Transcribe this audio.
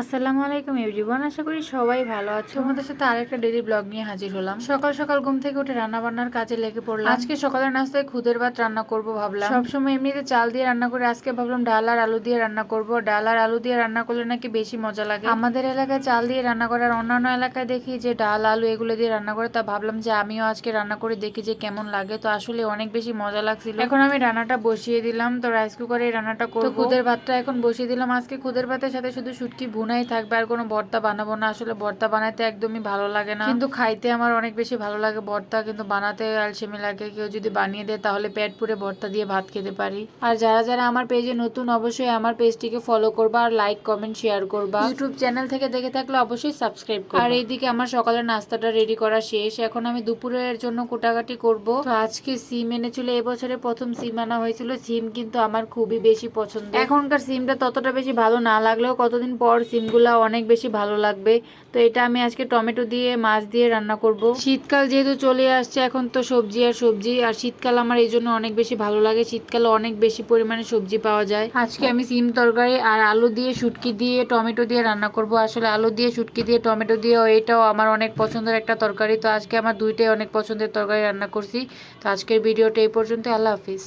আসসালামু আলাইকুম এভরিওয়ান আশা করি সবাই ভালো আছো। তোমাদের সাথে আরেকটা ডেলি ব্লগ নিয়ে হাজির হলাম। সকাল সকাল ঘুম থেকে উঠে রান্না বান্নার কাজে লেগে পড়লাম। আজকে সকালের নাস্তায় খুদের ভাত রান্না করব ভাবলাম। সবসময় এমনিতে চাল দিয়ে রান্না করে আজকে ভাবলাম ডাল আর আলু দিয়ে রান্না করব। ডাল আর আলু দিয়ে রান্না করলে নাকি বেশি মজা লাগে। আমাদের এলাকায় চাল দিয়ে রান্না করে আর অন্যান্য এলাকায় দেখি যে ডাল আলু এগুলো দিয়ে রান্না করে তা ভাবলাম যে আমিও আজকে রান্না করে দেখি যে কেমন লাগে। তো আসলে অনেক বেশি মজা লাগছিল। এখন আমি রান্নাটা বসিয়ে দিলাম। তো রাইস কুকারে রান্নাটা করব। খুদের ভাতটা এখন বসিয়ে দিলাম। আজকে খুদের ভাতের সাথে শুধু শুটকি ভুনাই থাকবে আর কোনো ভর্তা বানাবো না। আসলে ভর্তা বানাতে একদমই ভালো লাগে না। কিন্তু খাইতে আমার অনেক বেশি ভালো লাগে ভর্তা কিন্তু বানাতে আলসেমি লাগে। কেউ যদি বানিয়ে দেয় তাহলে পেট পুরে ভর্তা দিয়ে ভাত খেতে পারি। আর যারা যারা আমার পেজে নতুন অবশ্যই আমার পেজটিকে ফলো করবা আর লাইক কমেন্ট শেয়ার করবা। ইউটিউব চ্যানেল থেকে দেখে থাকলে অবশ্যই সাবস্ক্রাইব করবা। আর এইদিকে আমার সকালের নাস্তাটা রেডি করা শেষ। এখন আমি দুপুরের জন্য কোটাকাটি করব। তো আজকে সিম এনেছিল এবছরে প্রথম সিম আনা হয়েছিল। সিম কিন্তু আমার খুবই বেশি পছন্দ এখনকার সিমটা ততটা বেশি ভালো না লাগলেও কতদিন পর সিমগুলা অনেক বেশি ভালো লাগবে। তো এটা আমি আজকে টমেটো দিয়ে, মাছ দিয়ে রান্না করব। শীতকাল যেহেতু চলে আসছে, এখন তো সবজি আর সবজি। আর শীতকাল আমার এই জন্য অনেক বেশি ভালো লাগে। শীতকালে অনেক বেশি পরিমাণে সবজি পাওয়া যায়। আজকে আমি সিম তরকারি আর আলু দিয়ে, শুটকি দিয়ে, টমেটো দিয়ে রান্না করব। আসলে আলু দিয়ে, শুটকি দিয়ে, টমেটো দিয়ে, এটাও আমার অনেক পছন্দের একটা তরকারি। তো আজকে আমার দুইটাই অনেক পছন্দের তরকারি রান্না করছি। তো আজকের ভিডিওটা এই পর্যন্ত আল্লাহ হাফিজ।